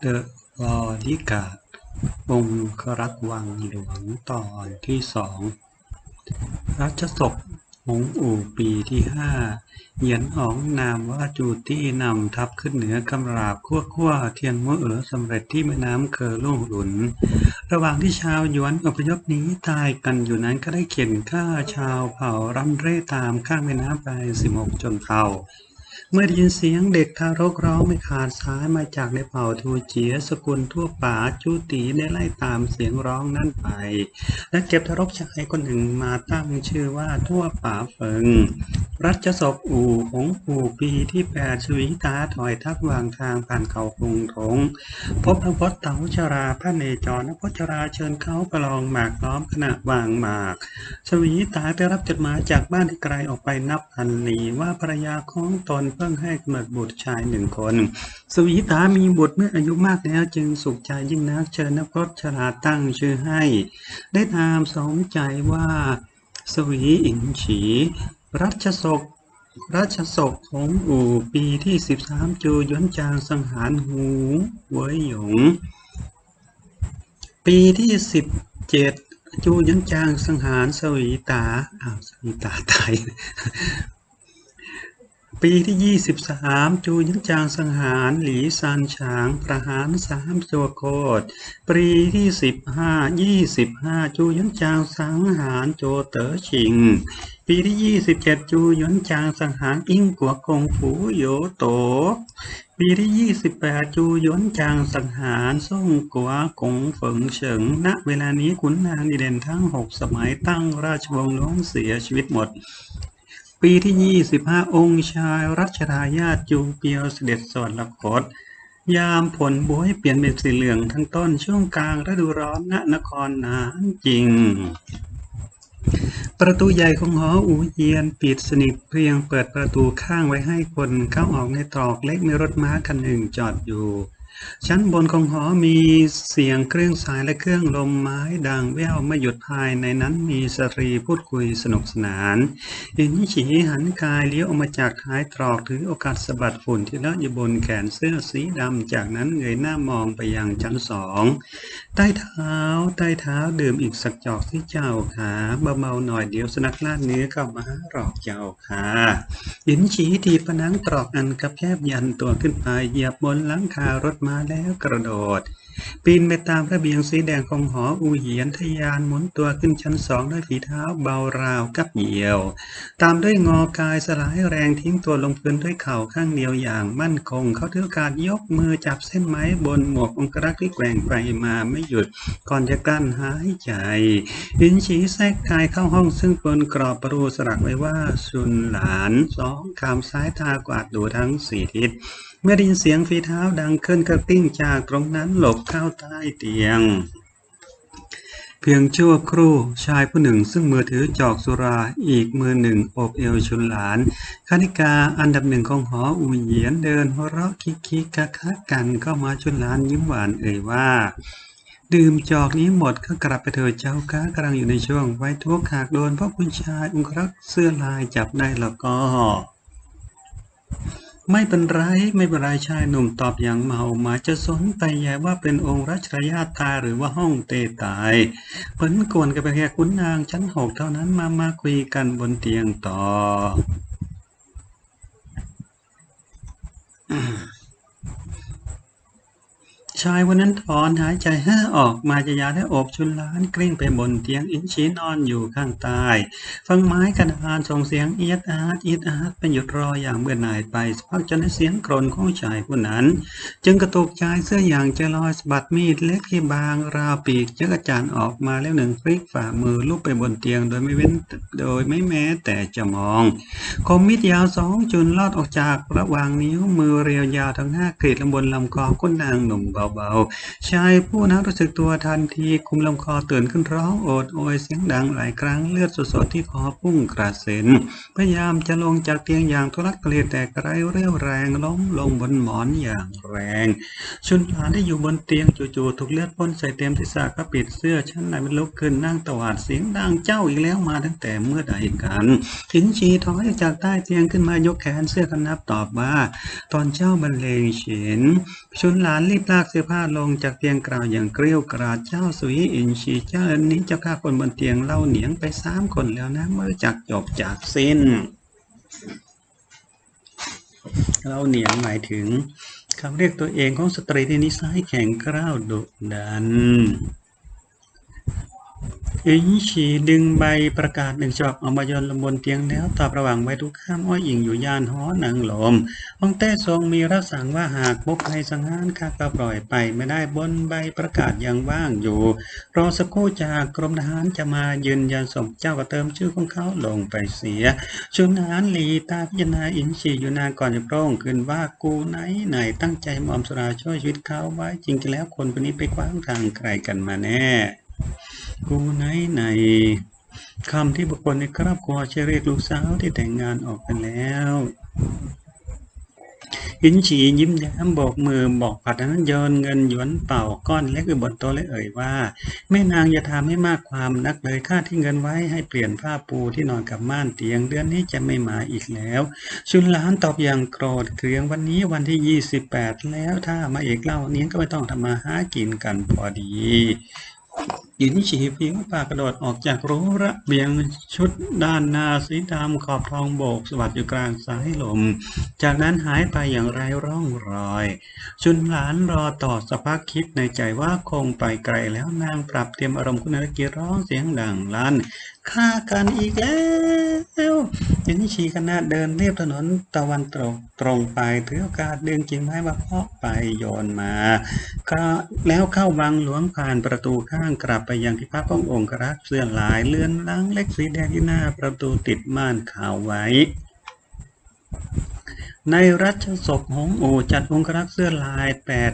เดอะบอดี้การ์ดองครักษ์วังหลวงตอนที่สองรัชศกหงอู่ปีที่ห้าเหยียนอองนามว่าจูตี้นำทัพขึ้นเหนือกำราบขั้วขั้วเทียนมัวเอ๋อสำเร็จที่แม่น้ำเคอล่งหลุน ระหว่างที่ชาวหยวนอพยพหนีตายกันอยู่นั้นก็ได้เข็นฆ่าชาวเผ่ารันเร่ตามข้างแม่น้ำไปสิบหกจนเผ่า เมื่อได้ยินเสียงเด็กทารกร้องไม่ขาดสายมาจากในเผ่าทูเจียสกุลทั่วป่าจูตีได้ไล่ตามเสียงร้องนั่นไป และเก็บทารกชายคนหนึ่งมาตั้งชื่อว่าทั่วป่าเฟิง รัชศพอู่หงอู่ปีที่แปดชวีตาถอยทักวางทางผ่านเขาคงทงพบพระพจน์เต๋าชราพระเนจรและพจราเชิญเขาประลองหมากล้อมขณะวางหมาก ชวีตาได้รับจดหมายจากบ้านที่ไกลออกไปนับพันลีว่าภรรยาของตนเพิ่งให้กำเนิดบุตรชายหนึ่งคน สวีตามีบุตรเมื่ออายุมากแล้วจึงสุขใจยิ่งนักเชิญนักพชราตั้งชื่อให้ ได้นามสมใจว่าสวีอิงฉี รัชศกรัชศกของอู่ปีที่ 13 จูยวนจางสังหารหูเวยหยง ปีที่ 17 จูยวนจางสังหารสวีตาอ้าวสวีตาตาย ปีที่ 23 จูยวนจางสังหารหลีซานฉางประหารสามตัวโคตรปีที่ 15 25 จูยวนจางสังหารโจเต๋อชิง ปีที่ 27 จูยวนจางสังหารอิงกัวกงฝูโยโต ปีที่ 28 จูยวนจางสังหารซ่งกัวกงเฟิงเฉิง ณ เวลานี้ขุนนางดีเด่นทั้ง 6 สมัยตั้งราชวงศ์ล้วนเสียชีวิตหมด ปีที่ 25 องค์ชายรัชทายาทจูเปียวเสด็จสวรรคต ยามผลบวยเปลี่ยนเป็นสีเหลืองทั้งต้นช่วงกลางฤดูร้อนณนครนานจริง ประตูใหญ่ของหออูเยียนปิดสนิทเพียงเปิดประตูข้างไว้ให้คนเข้าออกในตรอกเล็กมีรถม้าคันหนึ่งจอดอยู่ ชั้นบนของหอมีเสียงเครื่องสายและเครื่องลมไม้ดังแว่วไม่หยุดภายในนั้นมีสตรีพูดคุยสนุกสนานอินฉีหันกายเลี้ยวออกมาจากท้ายตรอกถือโอกาสสะบัดฝุ่นที่เลอะอยู่บนแขนเสื้อสีดำจากนั้นเงยหน้ามองไปยังชั้นสองใต้เท้าใต้เท้าดื่มอีกสักจอกที่เจ้าขาเบาๆหน่อยเดี๋ยวสนักลาดเนื้อเข้ามาหาหรอกเจ้าขาหินฉีทีผนังตรอกอันกระแคบยันตัวขึ้นไปเหยียบบนหลังคารถมาแล้วกระโดด ปีนไปตามระเบียงสีแดงของหออูเหียนทะยานหมุนตัวขึ้นชั้นสองด้วยฝีเท้าเบาราวกับเหยียว ตามด้วยงอกายสลายแรงทิ้งตัวลงพื้นด้วยเข่าข้างเดียวอย่างมั่นคง เขาถือกาสยกมือจับเส้นไม้บนหมวกองครักษ์ที่แกว่งไปมาไม่หยุด ก่อนจะกลั้นหายใจหินฉีแทรกกายเข้าห้องซึ่งบนกรอบประตูสลักไว้ว่าสุนหลานสองคำซ้ายตากวาดดูทั้งสี่ทิศเมื่อได้ยินเสียงฝีเท้าดังขึ้นก็ติ้งจากตรงนั้นหลบเข้าใต้เตียง เพียงชั่วครู่ชายผู้หนึ่งซึ่งมือถือจอกสุราอีกมือหนึ่งอบเอวชุนหลานคณิกาอันดับหนึ่งของหออูเหยียนเดินหัวเราะคิกคิกคักคักกันเข้ามาชุนหลานยิ้มหวานเอ่ยว่าดื่มจอกนี้หมดก็กลับไปเถิดเจ้าก้ากำลังอยู่ในช่วงไว้ทุกข์หากโดนเพราะคุณชายองครักษ์เสื้อลายจับได้แล้วก็ ไม่เป็นไร ไม่เป็นไรชายหนุ่มตอบอย่างเมามาจะสนไปแย่ว่าเป็นองค์รัชยาตาหรือว่าห้องเตตายเพิ่นกวนกับแค่คุณนางชั้นหกเท่านั้นมามาคุยกันบนเตียงต่อ ชายวันนั้นถอนหายใจแห้อออกมาจะยาได้อบชุนล้านกลิ้งไปบนเตียงอินชีนอนอยู่ข้างใต้ฟังไม้กระดานส่งเสียงเอียดอาร์ตเอียดอาร์ตเป็นหยุดรออย่างเบื่อหน่ายไปสักพักจนได้เสียงกรนของชายผู้นั้น จึงกระตุกชายเสื้ออย่างจะลอยสะบัดมีดเล็กที่บางราวปีกจักรจานออกมาแล้วหนึ่งฟลิกฝ่ามือลูบไปบนเตียงโดยไม่เว้นโดยไม่แม้แต่จะมอง คมมิดยาวสองจุนลอดออกจากระหว่างนิ้วมือเรียวยาวทั้งห้ากรีดลงบนลำคอคุณนางหนุ่มเบาๆ ชายผู้นั้นรู้สึกตัวทันทีคุมลำคอตื่นขึ้นร้องโอดโอยเสียงดังหลายครั้งเลือดสดๆที่คอพุ่งกระเซ็น พยายามจะลงจากเตียงอย่างทุรักทุเลแต่กระไรเรี่ยวแรงล้มลงบนหมอนอย่างแรง ชุนหลานที่อยู่บนเตียงจู่ๆถูกเลือดพ่นใส่เต็มศีรษะก็ปิดเสื้อชั้นในมันลุกขึ้นนั่งตวาดเสียงดังเจ้าอีกแล้วมาตั้งแต่เมื่อใดกันหินชีถอยจากใต้เตียงขึ้นมายกแขนเสื้อกันนับตอบว่า ตอนเจ้าบรรเลงเฉียนชุนหลานรีบลากเสื้อผ้าลงจากเตียงกล่าวอย่างเกลียวกราดเจ้าสุยอินชีเจ้าอันนี้เจ้าข้าคนบนเตียงเล่าเหนียงไปสามคนแล้วนะเมื่อจักจบจากสิ้น เล่าเหนียงหมายถึงคำเรียกตัวเองของสตรีที่นิสัยแข็งกร้าวดุดัน อิงฉีดึงใบประกาศหนึ่งฉบับเอามาโยนลงบนเตียงแล้วตอบระหว่างไว้ทุกข้ามอ้อยอิงอยู่ย่านหอหนังลมองเต้ทรงมีรับสั่งว่าหากพบภัยสังหารข้าก็ปล่อยไปไม่ได้บนใบประกาศยังว่างอยู่ รอสักครู่จากกรมทหารจะมายืนยันสมเจ้าก็เติมชื่อของเขาลงไปเสียชุนหารหลีตาพิจารณาอินชีอยู่นานก่อนจะโปร่งขึ้นว่ากูไหนไหนตั้งใจมอมสราช่วยชีวิตเขาไว้จริงๆแล้วคนคนนี้ไปขวางทางใครกันมาแน่ กูไหนไหนคำที่บุคคลในครอบครัวใช้เรียกลูกสาวที่แต่งงานออกไปแล้วหินฉียิ้มแย้มโบกมือบอกผัดนั้นโยนเงินหยวนเป่าก้อนเล็กไปบนโต๊ะและเอ่ยว่า แม่นางอย่าทำให้มากความนักเลยค่าที่เงินไว้ให้เปลี่ยนผ้าปูที่นอนกับม่านเตียงเดือนนี้จะไม่มาอีกแล้ว ชุนหลานตอบอย่างโกรธเคืองวันนี้วันที่28แล้วถ้ามาเอกเล่าเนี้ยก็ไม่ต้องทำมาหากินกันพอดี หญิงฉีพิงปากระโดดออกจากรั้วระเบียงชุดด้านหน้าสีดำขอบทองโบกสวัสดอยู่กลางสายลม จากนั้นหายไปอย่างไรร่องรอย ชุนหลานรอต่อสภาพคิดในใจว่าคงไปไกลแล้วนางปรับเตรียมอารมณ์คุณนรกีร้องเสียงดังลั่น ฆ่ากันอีกแล้วยินชีคณะเดินเรียบถนนตะวันตกตรงไปถือโอกาสดึงกิ่งไม้มาเพาะไปโยนมาก็แล้วเข้าวังหลวงผ่านประตูข้างกลับไปยังที่พักขององค์รักษ์เสื้อลายเลื่อนลังเล็กสีแดงที่หน้าประตูติดม่านขาวไว้ ในรัชศพหงโอจัดองครักษ์เสื้อลายแปด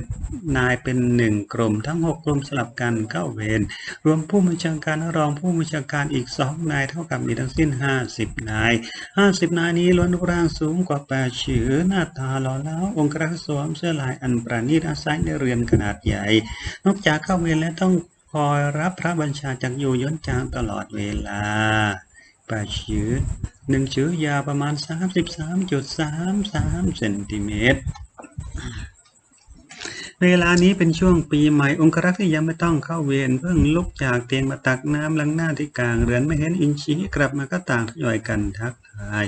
นายเป็นหนึ่งกลุ่มทั้งหกกลุ่มสลับกันเข้าเวรรวมผู้บัญชาการและรองผู้บัญชาการอีกสองนายเท่ากับมีทั้งสิ้นห้าสิบนายห้าสิบนายนี้ล้วนร่างสูงกว่าแปดชือหน้าตาหล่อเหลาองครักษ์สวมเสื้อลายอันประณีตอาศัยในเรือนขนาดใหญ่ นอกจากเข้าเวรแล้วต้องคอยรับพระบัญชาจากอยู่ย้อนจางตลอดเวลา แปชือหนึ่งชือยาวประมาณ 33.33เซนติเมตรเวลานี้เป็นช่วงปีใหม่องครักษ์ที่ยังไม่ต้องเข้าเวรเพิ่งลุกจากเตียงมาตักน้ำล้างหน้าที่กลางเรือนไม่เห็นอินชีกลับมาก็ต่างทยอยกันทักทาย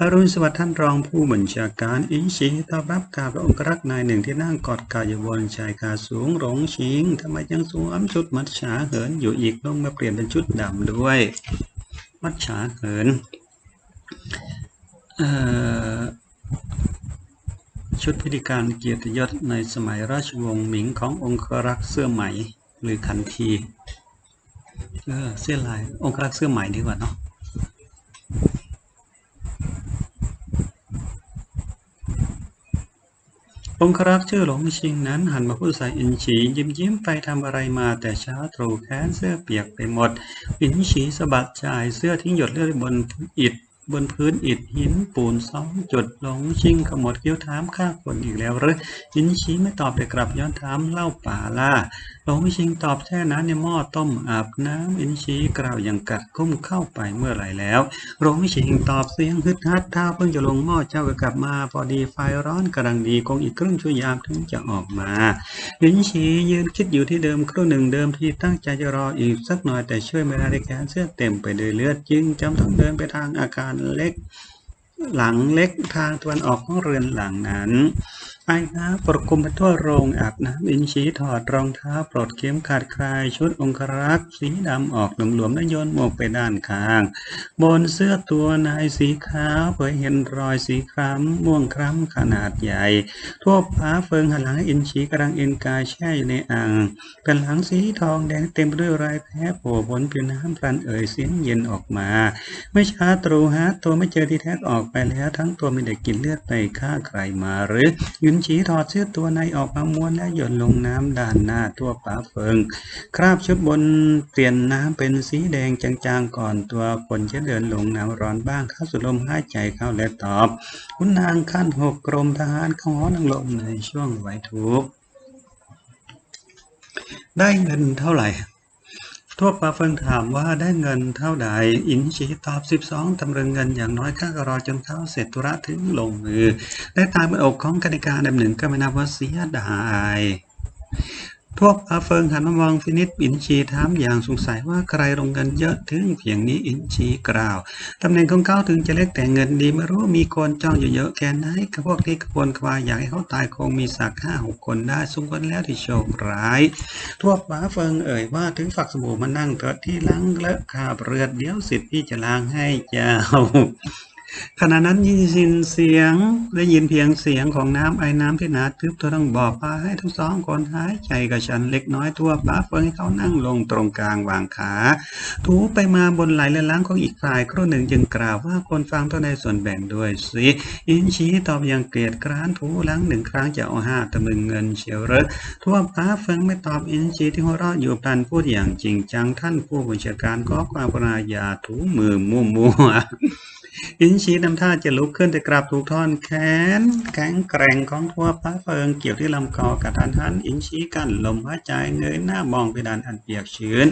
อรุณสวัสดิ์ท่านรองผู้บัญชาการอินชีตอบรับกาบองครักษ์นายหนึ่งที่นั่งกอดกายอยู่บนชายคาสูงหลงชิงทำไมยังสวมชุดมัดฉาเหินอยู่อีกลงมาเปลี่ยนเป็นชุดดำด้วย มัดฉาเขินชุดพิธีการเกียรติยศในสมัยราชวงศ์หมิงขององครักษ์เสื้อไหมหรือขันที เออเสื้อลายองครักษ์เสื้อไหมดีกว่าเนาะ องครักษ์ชื่อหลงชิงนั้นหันมาพูดใส่อินฉียิ้มยิ้มไปทำอะไรมาแต่เช้าตรู่แขนเสื้อเปียกไปหมด อินฉีสะบัดชายเสื้อทิ้งหยดเลือดบนอิฐบนพื้นอิฐหินปูนสองจุดหลงชิงขมวดคิ้วถามข้าคนอีกแล้วหรืออินชีไม่ตอบแต่กลับย้อนถามเล่าป่าล่า หลงชิงตอบแช่น้ำในหม้อต้มอาบน้ำอินชีกล่าวอย่างกัดก้มเข้าไปเมื่อไหร่แล้วหลงชิงตอบเสียงฮึดฮัดเท้าเพิ่งจะลงหม้อเจ้าก็กลับมาพอดีไฟร้อนกำลังดีคงอีกครึ่งชั่วยามถึงจะออกมาอินชียืนคิดอยู่ที่เดิมครู่หนึ่งเดิมที่ตั้งใจจะรออีกสักหน่อยแต่ช่วยไม่ได้แขนเสื้อเต็มไปด้วยเลือดจึงจำต้องเดินไปทางอาคารเล็กหลังเล็กทางตะวันออกของเรือนหลังนั้น ไอ้น้ำปรคุมไปทั่วโรงอาบน้ำอินชีถอดรองเท้าปลดเข็มขาดคลายชุดองครักษ์สีดำออกหลวมๆและโยนหมวกไปด้านข้าง บนเสื้อตัวนายสีขาวเผยเห็นรอยสีคล้ำม่วงคล้ำขนาดใหญ่ ทั่วฟ้าเฟิงหันหลังอินชีกำลังเอ็นกายแช่อยู่ในอ่างแผ่นหลังสีทองแดงเต็มไปด้วยรอยแผลโผล่บนผิวน้ำพลันเอ่ยเสียงเย็นออกมา ไม่ช้าตรูฮะตัวไม่เจอที่แท็กออกไปแล้ว ทั้งตัวไม่ได้กินเลือดไปฆ่าใครมาหรือยุนฉีถอดเสื้อตัวในออกมาม้วนและหย่อนลงน้ำด้านหน้าทั่วป่าเฟิง คราบชุดบนเปลี่ยนน้ำเป็นสีแดงจางๆก่อนตัวคนจะเดินลงน้ำร้อนบ้างเข้าสู่ลมหายใจเข้าและตอบ คุณนางขั้นหกกรมทหารของหอนังลมในช่วงไหวทุกได้เงินเท่าไหร่ ทั่วปาเฟิงถามว่าได้เงินเท่าใด อินชีตอบ 12 ตำรึงเงินอย่างน้อยข้าก็รอจนเขาเสร็จธุระถึงลงมือ ได้ตามอกของกติกาอันดับหนึ่งก็ไม่นับว่าเสียดาย ทั่วอาเฟิงหันมามองฟินิชอินชีถามอย่างสงสัยว่าใครลงเงินเยอะถึงเพียงนี้อินชีกล่าวตำแหน่งของเขาถึงจะเล็กแต่เงินดีไม่รู้มีคนจ้องเยอะๆแค่ไหนกับพวกที่กวนกระวายอยากให้เขาตายคงมีสักห้าหกคนได้สมควรแล้วที่โชคร้ายทั่วป้าเฟิงเอ่ยว่าถึงฝักสบู่มานั่งเกิดที่ล้างเลอะขาบเรือนเดี๋ยวสิทธิ์พี่จะล้างให้เจ้า ขณะนั้นยินเสียงได้ยินเพียงเสียงของน้ำไอ้น้ำที่หนาทึบเธอต้องบอกพาให้ทั้งสองคนหายใจกับฉันเล็กน้อยทั่วป้าเฟิงให้เขานั่งลงตรงกลางวางขา ถูไปมาบนไหลและล้างของอีกฝ่ายครู่หนึ่งจึงกล่าวว่าคนฟังต้องได้ส่วนแบ่งด้วยสิอินชี้ตอบอย่างเกลียดกร้านถูล้างหนึ่งครั้งจะเอาห้าตะมึงเงินเชียวเรอทั่วป้าเฟิงไม่ตอบอินชี้ที่หัวเราะอยู่พลันพูดอย่างจริงจังท่านผู้บัญชาการก็ความปรายาถูมือมัวมัว อินชีนำท่าจะลุกขึ้นแต่กลับถูกท่อนแขนแข็งแกร่งของทั่วป้าเฟิงเกี่ยวที่ลำคอกระทันหันอินชีกั้นลมหายใจเงยหน้ามองไปดานอันเปียกชื้น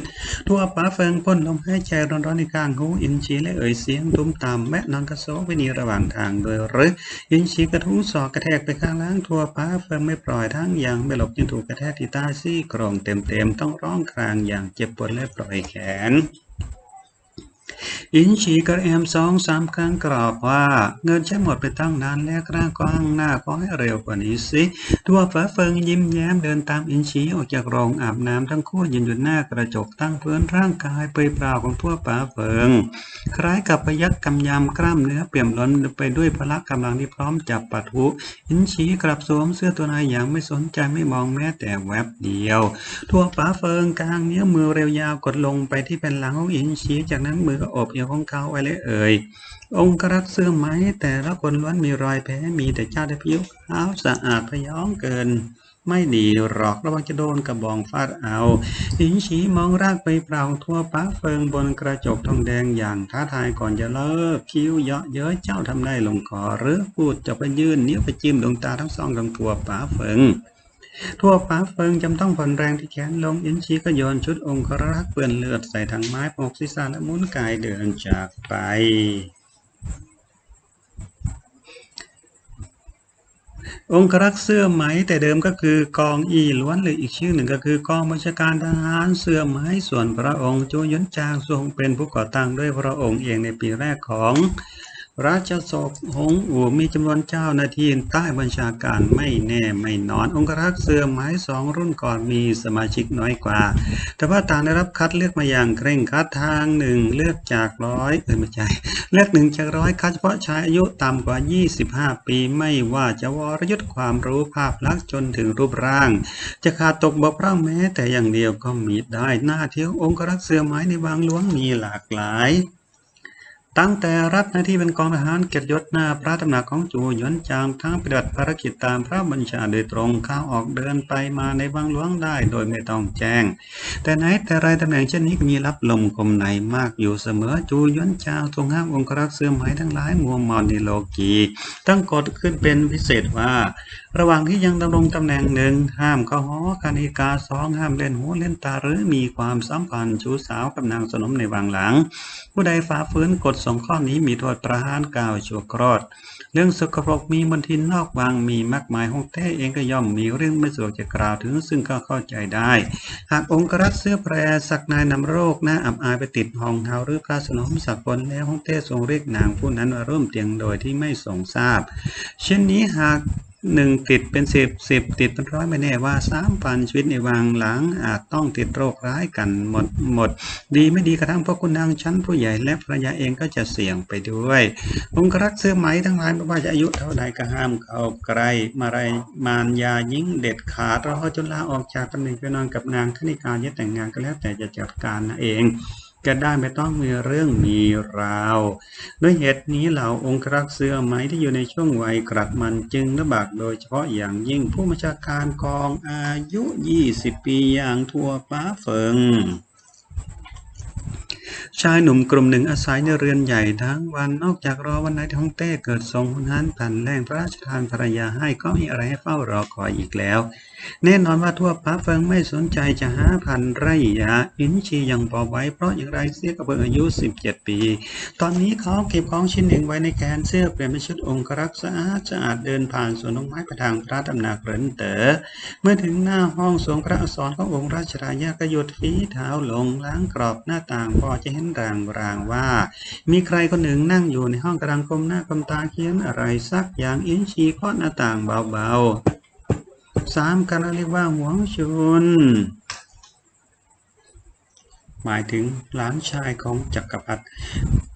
ทั่วป้าเฟิงพ่นลมหายใจร้อนๆในข้างหูอินชีและเอ่ยเสียงตุ้มตามแม่นอนกระโซกไปนีระหว่างทางโดยหรืออินชีกระทุ้งศอกกระแทกไปข้างล่างทั่วป้าเฟิงไม่ปล่อยทั้งยังไม่หลบจึงถูกกระแทกที่ใต้ซี่โครงเต็มๆต้องร้องครางอย่างเจ็บปวดและปล่อยแขน อินชีกระแอมสองสามครั้งกรอบว่า เงินใช้หมดไปตั้งนานแล้วกล้ากว้างหน้าขอให้เร็วกว่านี้สิทั่วฟ้าเฟิงยิ้มแย้มเดินตามอินชีออกจากโรงอาบน้ำทั้งคู่ยืนอยู่หน้ากระจกตั้งพื้นร่างกายเปยเปล่าของทั่วฟ้าเฟิง คล้ายกับพยักกำยำกล้ามเนื้อเปี่ยมล้นไปด้วยพละกำลังที่พร้อมจับปัทุอินชีกลับสวมเสื้อตัวนายอย่างไม่สนใจไม่มองแม้แต่แวบเดียว ทั่วฟ้าเฟิงกลางเนี้ยวมือเร็วยาวกดลงไปที่เป็นหลังของอินชีจากนั้นมือก็อบเอวของเขาไว้เลยเอ่ย องค์รักษ์เสื้อไหมแต่ละคนล้วนมีรอยแผลมีแต่เจ้าได้ผิวขาวสะอาดพยองเกิน ไม่ดีหรอกระวังจะโดนกระบองฟาดเอาหินฉีมองรากไปเปล่าทั่วป้าเฟิงบนกระจกทองแดงอย่างท้าทายก่อนจะเลิกคิ้วเยาะเย้ยเจ้าทำได้ลงคอหรือพูดจะไปยื่นนิ้วไปจิ้มดวงตาทั้งสองของทั่วป้าเฟิง ทั่วฟ้าเฟิงจำต้องผ่อนแรงที่แขนลงอินชีก็โยนชุดองครักษ์เปื้อนเลือดใส่ถังไม้ปกศีรษะและมุนกายเดินจากไปองครักษ์เสื้อไหมแต่เดิมก็คือกองอีล้วนหรืออีกชื่อหนึ่งก็คือกองบัญชาการทหารเสื้อไหมส่วนพระองค์โจยนจางทรงเป็นผู้ก่อตั้งด้วยพระองค์เองในปีแรกของ ราชสกหงอู่มีจำนวนเจ้าหน้าที่ใต้บัญชาการไม่แน่ไม่นอน องครักษ์เสื่อมไม้สองรุ่นก่อนมีสมาชิกน้อยกว่า แต่ว่าต่างได้รับคัดเลือกมาอย่างเคร่งคัดทางหนึ่งเลือกจากร้อยเออไม่ใช่เลือกหนึ่งจากร้อยคัดเฉพาะชายอายุต่ำกว่า 25 ปีไม่ว่าจะวรยุทธ์ความรู้ภาพลักษณ์จนถึงรูปร่าง จะขาดตกบกพร่องแม้แต่อย่างเดียวก็มีได้หน้าเที่ยวองครักษ์เสื่อมไม้ในบางหลวงมีหลากหลาย ตั้งแต่รับหน้าที่เป็นกองทหารเกียรติยศหน้าพระตำหนักของจูหยวนจางทั้งปฏิบัติภารกิจตามพระบัญชาโดยตรงเข้าออกเดินไปมาในบางหลวงได้โดยไม่ต้องแจ้ง แต่ไหนแต่ไรตำแหน่งเช่นนี้ก็มีรับลมคมในมากอยู่เสมอจูหยวนจางทรงห้ามองครักษ์เสื่อมหายทั้งหลายมัวมอนในโลกีตั้งกฎขึ้นเป็นพิเศษว่า ระหว่างที่ยังดำรงตำแหน่งหนึ่งห้ามเข้าหอคณิกาสองห้ามเล่นหูเล่นตาหรือมีความสัมพันธ์ชู้สาวกับนางสนมในวังหลังผู้ใดฝ่าฝืนกฎสองข้อนี้มีโทษประหารกาวชั่วโคตรเรื่องสกปรกมีมนทินนอกวังมีมากมายฮงเต้เองก็ย่อมมีเรื่องไม่สะดวกจะกล่าวถึงซึ่งก็เข้าใจได้ หากองครักษ์เสื้อแพรสักนายนำโรคหน้าอับอายไปติดห้องเฮาหรือพระสนมสักคนแล้วฮงเต้ทรงเรียกนางผู้นั้นมาร่วมเตียงโดยที่ไม่ทรงทราบ เช่นนี้หาก หนึ่งติดเป็นสิบสิบติดเป็นร้อยไม่แน่ว่าสามพันชีวิตในวังหลังอาจต้องติดโรคร้ายกันหมดหมด ดีไม่ดีกระทั่งพวกคุณนางชั้นผู้ใหญ่และภรรยาเองก็จะเสี่ยงไปด้วยองครักษ์เสื้อไหมทั้งหลายไม่ว่าจะอายุเท่าใดก็ห้ามเข้าใกล้มาไรมารยายิ่งเด็ดขาดรอจนลาออกจากตำแหน่งไปนอนกับนางคณิกาจะแต่งงานก็แล้วแต่จะจัดการนะเอง จะได้ไม่ต้องมีเรื่องมีราว ด้วยเหตุนี้เหล่าองครักษ์เสื้อไหมที่อยู่ในช่วงวัยกรัดมันจึงระบากโดยเฉพาะอย่างยิ่งผู้บัญชาการกองอายุ 20 ปีอย่างทั่วป้าเฟิงชายหนุ่มกลุ่มหนึ่งอาศัยในเรือนใหญ่ทั้งวันนอกจากรอวันไหนที่ฮ่องเต้เกิดทรงหุนหันผันแรงพระราชทานภรรยาให้ก็มีอะไรให้เฝ้ารอคอยอีกแล้ว แน่นอนว่าทั่วป้าเฟิงไม่สนใจจะหาพันไร่ยาอินชียังพอไว้ เพราะอย่างไรเสียกับเพิ่งอายุ 17 ปี ตอนนี้เขาเก็บของชิ้นหนึ่งไว้ในแขนเสื้อเปลี่ยนเป็นชุดองครักษ์สะอาดสะอาดเดินผ่านสวนดอกไม้ไปทางพระตำหนักเหรินเต๋อเมื่อถึงหน้าห้องทรงพระอักษรขององค์ราชทายาก็หยุดฝีเท้าลงล้างกรอบหน้าต่างพอจะเห็นรางรางว่า มีใครคนหนึ่งนั่งอยู่ในห้องกำลังก้มหน้าก้มตาเขียนอะไรสักอย่างอินชีเคาะหน้าต่างเบาๆ สามกันเรียกว่าหวงชน หมายถึงหลานชายของจักรพรรดิ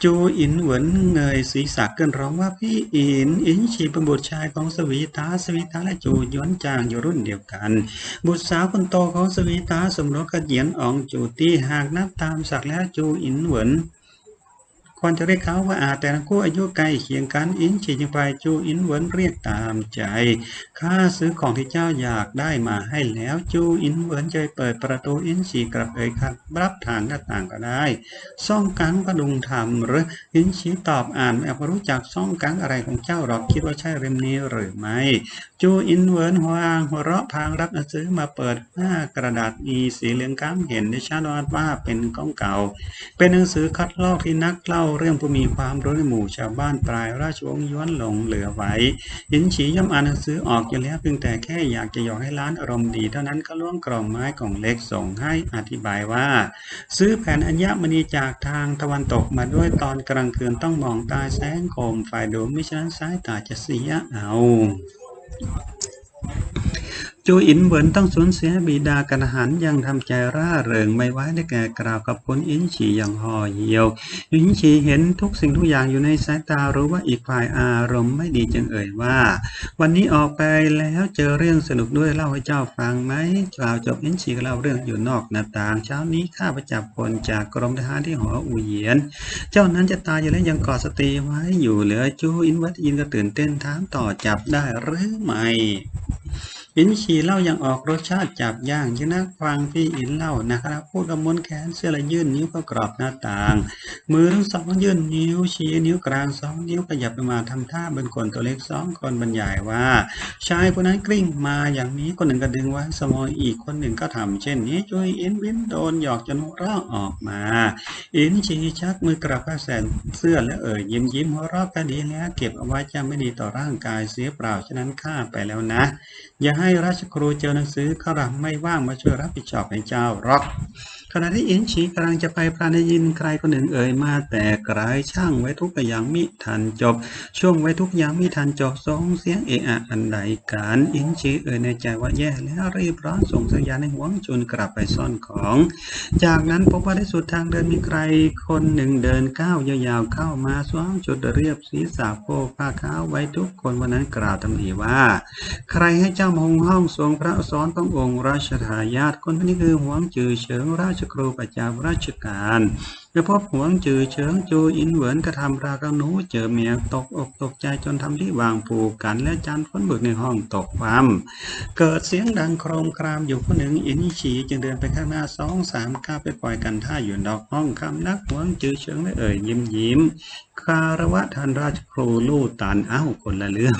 จูอินเหวินเงยศีรษะเกินร้องว่าพี่อิน อินชีเป็นบุตรชายของสวีตาสวีตาและจูหยวนจางอยู่รุ่นเดียวกัน บุตรสาวคนโตของสวีตาสมรสกับเหยียนอองจูตี้หากนับตามศักดิ์แล้วจูอินเหวิน ควรจะเรียกเขาว่าอาแต่ทั้งคู่อายุใกล้เคียงกันอินฉีจึงไปจูอินเหวินเรียกตามใจข้าซื้อของที่เจ้าอยากได้มาให้แล้วจูอินเหวินจเปิดประตูอินฉีกลับเอ่ยครับรับทางหน้าต่างก็ได้ซ่องกังพดุงธรรมหรืออินฉีตอบอ่านไม่อาจรู้จักซ่องกังอะไรของเจ้าหรอกคิดว่าใช่เล่มนี้หรือไม่จูอินเหวินหวางหัวเราะพางรับหนังสือมาเปิดหน้ากระดาษอีสีเหลืองก้ามเห็นได้ชัดว่าเป็นของเก่า เป็นหนังสือคัดลอกที่นักเล่าเรื่องผู้มีความรู้ในหมู่ชาวบ้านปลายราชวงศ์ย้วนหลงเหลือไว้ยินฉีย่อมอ่านหนังสือออกอยู่แล้วเพียงแต่แค่อยากจะหยอกให้ร้านอารมณ์ดี เท่านั้นก็ล่วงกล่องไม้กล่องเล็กส่งให้อธิบายว่า ซื้อแผ่นอัญมณีจากทางตะวันตกมาด้วยตอนกลางคืนต้องมองตาแสงโคมไฟดูมิฉะนั้นสายตาจะเสียเอา จูอินเหวินต้องสูญเสียบิดากระหันยังทำใจร่าเริงไม่ไว้ได้แก่กล่าวกับคนอินฉีอย่างห่อเหี่ยวอินฉีเห็นทุกสิ่งทุกอย่างอยู่ในสายตารู้ว่าอีกฝ่ายอารมณ์ไม่ดีจึงเอ่ยว่า วันนี้ออกไปแล้วเจอเรื่องสนุกด้วยเล่าให้เจ้าฟังไหมกล่าวจบอินฉีก็เล่าเรื่องอยู่นอกหน้าต่าง เช้านี้ข้าไปจับคนจากกรมทหารที่หออูเยียน เจ้านั้นจะตายอยู่แล้วยังกอดสตรีไว้อยู่เหลือจูอินวัดยินก็ตื่นเต้นถามต่อจับได้หรือไม่ อินชีเล่ายังออกรสชาติจับย่างยนักฟังพี่อินเล่านะครับพูดกับมนแขนเสื้อละยื่นนิ้วก็กรอบหน้าต่าง มือทั้งสองยื่นนิ้วชี้นิ้วกลางสองนิ้วขยับไปมาทำท่าเป็นคนตัวเล็กสองคนบรรยายว่า ชายคนนั้นกลิ้งมาอย่างนี้คนหนึ่งก็ดึงไว้สมอยอีกคนหนึ่งก็ทำเช่นนี้ช่วยอินวินโดนหยอกจนหัวเราะออกมา อินชีชักมือกลับผ้าแสนเสื้อและเอ่ยยิ้มยิ้มหัวเราะก็ดีแล้วเก็บเอาไว้จะไม่ดีต่อร่างกายเสียเปล่าฉะนั้นข้าไปแล้วนะ อย่าให้ให้ราชครูเจอหนังสือเขรังไม่ว่างมาช่วยรับผิดชอบให้เจ้าหรอก ณะที่อินชีกำลังจะไปพรานได้ยินใครคนหนึ่งเอ่ยมาแต่กลายช่างไว้ทุกอย่างมิทันจบ ช่วงไว้ทุกอย่างมิทันจบส่งเสียงเอะอะอันใดการอินชีเอ่ยในใจว่าแย่แล้วรีบร้อนส่งสัญญาณให้หวงจุนกลับไปซ่อนของ จากนั้นพบว่าได้สุดทางเดินมีใครคนหนึ่งเดินก้าวยาวๆเข้ามาสวมจุดเรียบศีรษะโพกผ้าขาวไว้ทุกคนวันนั้นกล่าวตำหนิว่า ใครให้เจ้ามาหงห้องทรงพระอักษรขององค์ราชทายาทคนนี้คือหวงจือเฉิงราชครูประจำราชการเมื่อพบหวงจือเฉิงจูอินเหวินกระทำรากังหนูเจอเมียตกอกตกใจจนทำที่วางผูกกันและจานฝนบึกในห้องตกความเกิดเสียงดังโครมครามอยู่คนหนึ่งอินฉีจึงเดินไปข้างหน้าสองสามก้าวไปปล่อยกันท่าอยู่นอกห้องคำนักหวงจือเฉิงได้เอ่ยยิ้มยิ้มคารวะท่านราชครูลู่ตันเอ้าคนละเรื่อง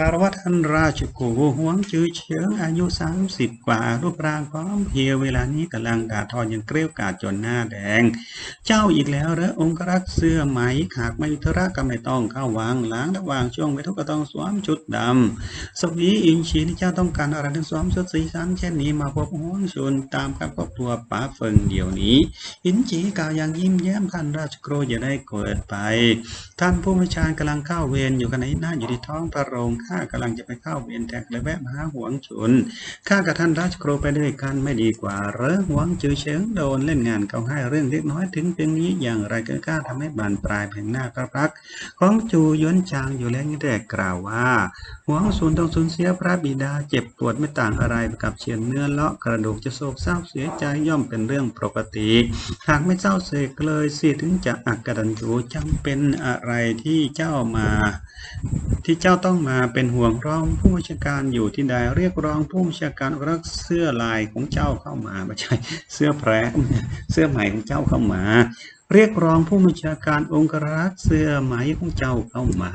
คารวะท่านราชกูหวงจือเฉิงอายุสามสิบกว่า รูปร่างพร้อมเพรียวเวลานี้กำลังด่าทอยังเกลี้ยกาดจนหน้าแดง เจ้าอีกแล้วเหรอองครักษ์เสื้อไหมหากไม่มีธุระก็ไม่ต้องเข้าวังล้างระหว่างช่วงไปทุกก็ต้องสวมชุดดำสวีอินชีนี่เจ้าต้องการอะไรถึงสวมชุดสีสันเช่นนี้มาพบหวงชนตามกับครอบครัวป๋าเฟิงเดี๋ยวนี้ อินจีกล่าวอย่างยิ้มแย้มท่านราชโครอย่าได้เกิดไป ท่านผู้บัญชาการกำลังเข้าเวรอยู่กันไหนหน้าอยู่ที่ท้องพระโรงข้ากำลังจะไปเข้าเวรแทกเลยแวะมาหาหวงชุนข้ากับท่านราชโครไปด้วยกันไม่ดีกว่าเหรอหวงจือเฉิงโดนเล่นงานเขาให้เรื่องเล็กน้อยถึงเพียงนี้อย่างไรก็กล้าทำให้บานปลายแผงหน้าพระพักของจูหยวนจางอยู่แล้วนี่แต่กล่าวว่าหวงศูนต้องสูญเสียพระบิดาเจ็บปวดไม่ต่างอะไรกับเฉียนเนื้อเลาะกระดูกจะโศกเศร้าเสียใจย่อมเป็นเรื่องปกติ หากไม่เศร้าเสกเลยสิถึงจะอักกตันยูจำเป็นอะไรที่เจ้ามา ที่เจ้าต้องมาเป็นห่วงรองผู้บัญชาการอยู่ที่ใดเรียกร้องผู้บัญชาการรักเสื้อลายของเจ้าเข้ามาไม่ใช่เสื้อแพรเสื้อใหม่ของเจ้าเข้ามา เรียกร้องผู้บัญชาการองครักษ์เสื้อไหมของเจ้าเข้ามา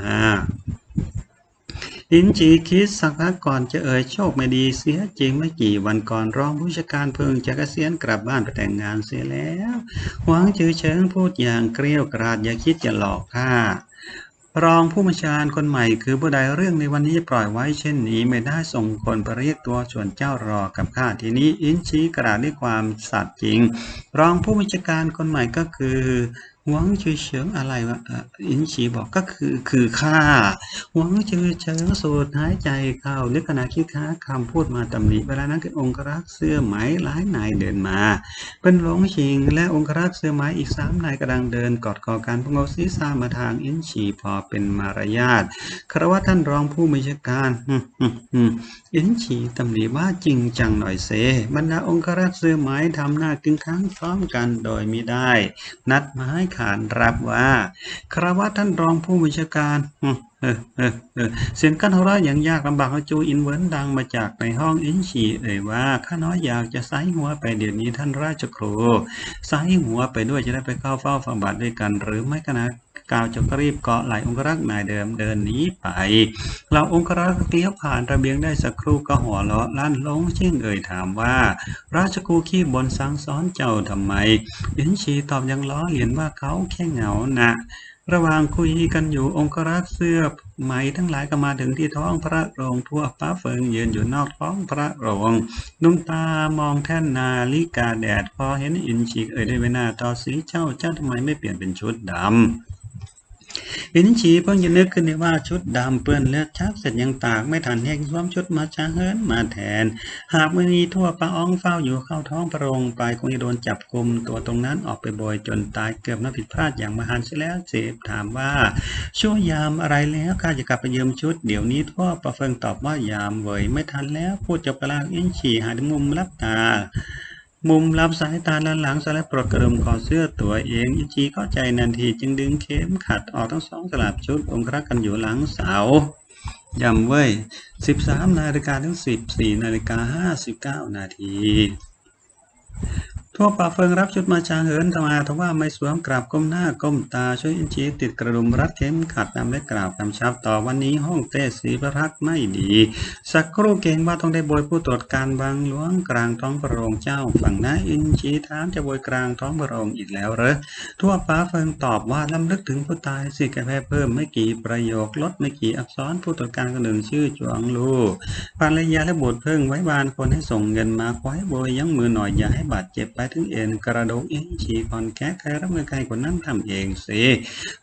อินจีคิดสักพักก่อนจะเอ่ยโชคไม่ดีเสียจริงไม่กี่วันก่อนรองผู้จัดการเพิ่งจะเกษียณกลับบ้านไปแต่งงานเสียแล้ว หวังจือเชิงพูดอย่างเกลียวกราดอย่าคิดจะหลอกข้า รองผู้บัญชาการคนใหม่คือผู้ใดเรื่องในวันนี้ปล่อยไว้เช่นนี้ไม่ได้ส่งคนไปเรียกตัวส่วนเจ้ารอกับข้าทีนี้อินชี้กระดาษด้วยความสัตย์จริง รองผู้บัญชาการคนใหม่ก็คือ หวังชื่อเฉิงอะไรวะอินชีบอกก็คือคือข้าหวังชื่อเฉิงสูดหายใจเข้านึกขณะคิดค้าคำพูดมาตำหนิเวลานั้นคือองครักษ์เสื้อไหมหลายนายเดินมาเป็นหลงชิง และองครักษ์เสื้อไหมอีกสามนายกำลังเดินกอดคอกันพงเอาศีรษะมาทางอินชีพอเป็นมารยาทครวะท่านรองผู้บัญชการ อินชีตำหนิว่าจริงจังหน่อยเซบรรดาองครักษ์เสื้อไหมทำหน้ากึ่งค้างพร้อมกันโดยมิได้ นัดหมายขานรับว่าคารวะท่านรองผู้บัญชาการเสียงกั้นหัวเราะอย่างยากลำบากจูอินเวิร์นดังมาจากในห้องอินชีเอ่ยว่าข้าน้อยอยากจะไซหัวไปเดี๋ยวนี้ท่านราชครูไซหัวไปด้วยจะได้ไปเข้าเฝ้าฟังบาทด้วยกัน หรือไม่ก็นะ กาวจะรีบเกาะไหลองครักษ์นายเดิมเดินหนีไป เราองครักษ์เลี้ยวผ่านระเบียงได้สักครู่ก็หัวเราะลั่นลงเช่นเอ่ยถามว่า ราชครูขี้บนสังซ้อนเจ้าทำไมอินชีตอบยังล้อเลียนว่าเขาแค่เหงานะระหว่างคุยกันอยู่องครักษ์เสื้อไหมทั้งหลายก็มาถึงที่ท้องพระโรงทั่วฟ้าเฟิงยืนอยู่นอกท้องพระโรงดวงตามองแท่นนาลิกาแดดพอเห็นอินชีเอ่ยได้เวนาต่อสีเจ้าเจ้าทำไมไม่เปลี่ยนเป็นชุดดำ อินชีเพิ่งจะนึกขึ้นได้ว่าชุดดำเปื้อนเลือดชักเสร็จยังตากไม่ทันแห้งสวมชุดมาช้าเฮินมาแทน หากไม่มีทั่วปลาอ้องเฝ้าอยู่เข้าท้องพระองค์ไปคงจะโดนจับกลุมตัวตรงนั้นออกไปบ่อยจนตายเกือบนับผิดพลาดอย่างมหันต์เสียแล้วเจ็บถามว่าช่วยยามอะไรแล้วข้าจะกลับไปยืมชุดเดี๋ยวนี้ทั่วประเฟิงตอบว่ายามเวยไม่ทันแล้วพูดจบกระลางอินชีหามุมรับตา มุมรับสายตาด้านหลังสลับปลดกระดุมคอเสื้อตัวเองอิจีเข้าใจนันทีจึงดึงเข็มขัดออกทั้งสองสลับชุดองครักกันอยู่หลังเสาย้ำเว้ย 13 นาฬิกาถึง 14 นาฬิกา 59 นาที ทั่วป่าเฟิงรับชุดมาชาเหินธรรมาทว่าไม่สวมกราบก้มหน้าก้มตาช่วยอินชีติดกระดุมรัดเข็มขัดนำได้กราบกำชับต่อวันนี้ห้องเต้สีพระรักไม่ดี สักครู่เก่งว่าต้องได้บอยผู้ตรวจการบางหลวงกลางท้องพระโรงเจ้าฝั่งน้าอินชีถามจะบอยกลางท้องพระโรงอีกแล้วเหรอทั่วป่าเฟิงตอบว่าล้ำลึกถึงผู้ตายสิกแพ้เพิ่มไม่กี่ประโยคลดไม่กี่อักษรผู้ตรวจการคนหนึ่งชื่อจวงลูภรรยาและบุตรเพิ่งไว้บานคนให้ส่งเงินมาคว้บอยยั้งมือหน่อยอย่าให้บาดเจ็บไปถึงเอ็นกระดูกเองฉีกคอนแก้ใครรับเงินใครคนนั้นทำเองสิ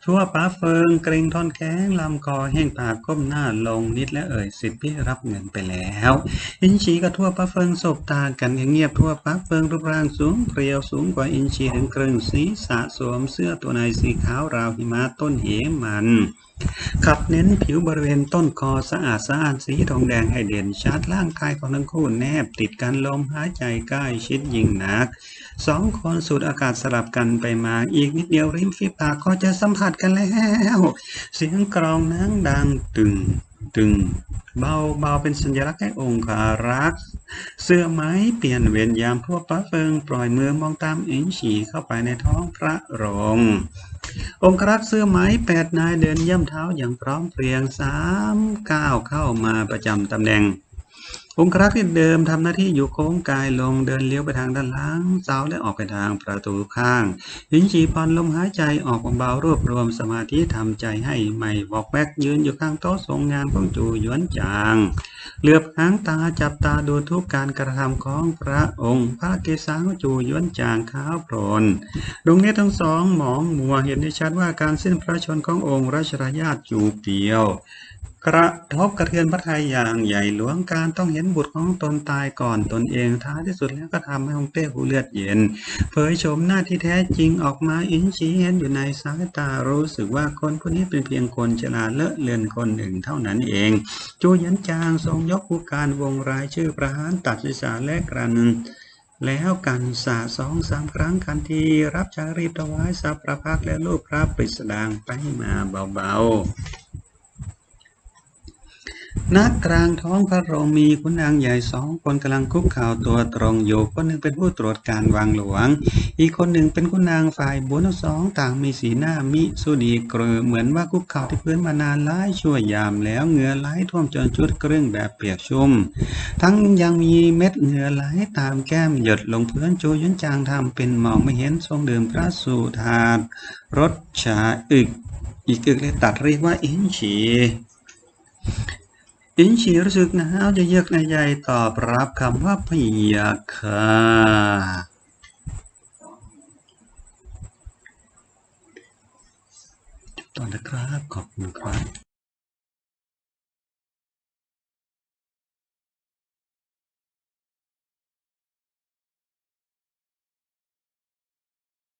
ชั่วป้าเฟิงเกรงทอนแข้งลำคอแห้งปากก้มหน้าลงนิดและเอ่ยสิพี่รับเงินไปแล้วอินชีกับทั่วป้าเฟิงสบตากันเงียบทั่วป้าเฟิงรูปร่างสูงเปรียวสูงกว่าอินชีถึงครึ่งสีสะสวมเสื้อตัวในสีขาวราวหิมะต้นเหมัน ขับเน้นผิวบริเวณต้นคอสะอาดสะอาดสีทองแดงให้เด่นชัดร่างกายของทั้งคู่แนบ ติดกันลมหายใจใกล้ชิดยิ่งนักสองคนสูดอากาศสลับกันไปมาอีกนิดเดียวริมฝีปากก็จะสัมผัสกันแล้ว เสียงกรองนั้งดังตึงตึงเบาเบาเป็นสัญลักษณ์ให้องค์คารัก เสื้อไม้เปลี่ยนเวียนยามพวกพระเฟิง ปล่อยมือมองตามอิงฉีเข้าไปในท้องพระรง องครักษ์เสื้อไม้แปดนายเดินย่ำเท้าอย่างพร้อมเพรียงสามก้าวเข้ามาประจำตำแหน่ง องครักษ์ที่เดิมทำหน้าที่อยู่โค้งกายลงเดินเลี้ยวไปทางด้านหลังเสาและออกไปทางประตูข้างหินจีพรลมหายใจออกเบาๆรวบรวมสมาธิทำใจให้ใหม่บอกแวกยืนอยู่ข้างโต๊ะทรงงานของจูหยวนจางเหลือบหางตาจับตาดูทุกการกระทำของพระองค์ พระเกศาจูหยวนจางขาวโพลนดวงนี้ทั้งสองหมองมัวเห็นได้ชัดว่าการสิ้นพระชนขององค์ราชรายาจูเปียว กระทบกระเทือนพระทัยอย่างใหญ่หลวงการต้องเห็นบุตรของตนตายก่อนตนเองท้ายที่สุดแล้วก็ทำให้องเต้หูเลือดเย็น เผยโฉมหน้าที่แท้จริงออกมาอินชี้เห็นอยู่ในสายตารู้สึกว่าคนคนนี้เป็นเพียงคนชราเลอะเลือนคนหนึ่งเท่านั้นเอง จูยันจางทรงยกผู้การวงรายชื่อประหารตัดศิษาและกรันแล้วกันสาสองสามครั้งกันทีรับจารีบถวายสัพประพักและรูปพระปริสดางไปมาเบาๆ นักกลางท้องพระโรงมีขุนนางใหญ่สองคนกำลังคุกเข่าตัวตรงอยู่ คนหนึ่งเป็นผู้ตรวจการวังหลวง อีกคนหนึ่งเป็นขุนนางฝ่ายบุญทั้งสองต่างมีสีหน้ามิสุดีเกรือเหมือนว่าคุกเข่าที่พื้นมานานหลายชั่วยามแล้วเหงื่อไหลท่วมจนชุดเครื่องแบบเปียกชุ่ม ทั้งยังมีเม็ดเหงื่อไหลตามแก้มหยดลงพื้นโจยนจางทำเป็นมองไม่เห็นทรงดื่มพระสุธารสชาอึก อีกอึกเลยตัดเรียกว่าอินฉี อินฉีรู้สึกหนาวจะเยือกในใจตอบรับคำว่าพยาค่ะจบตอนนะครับ ขอบคุณครับ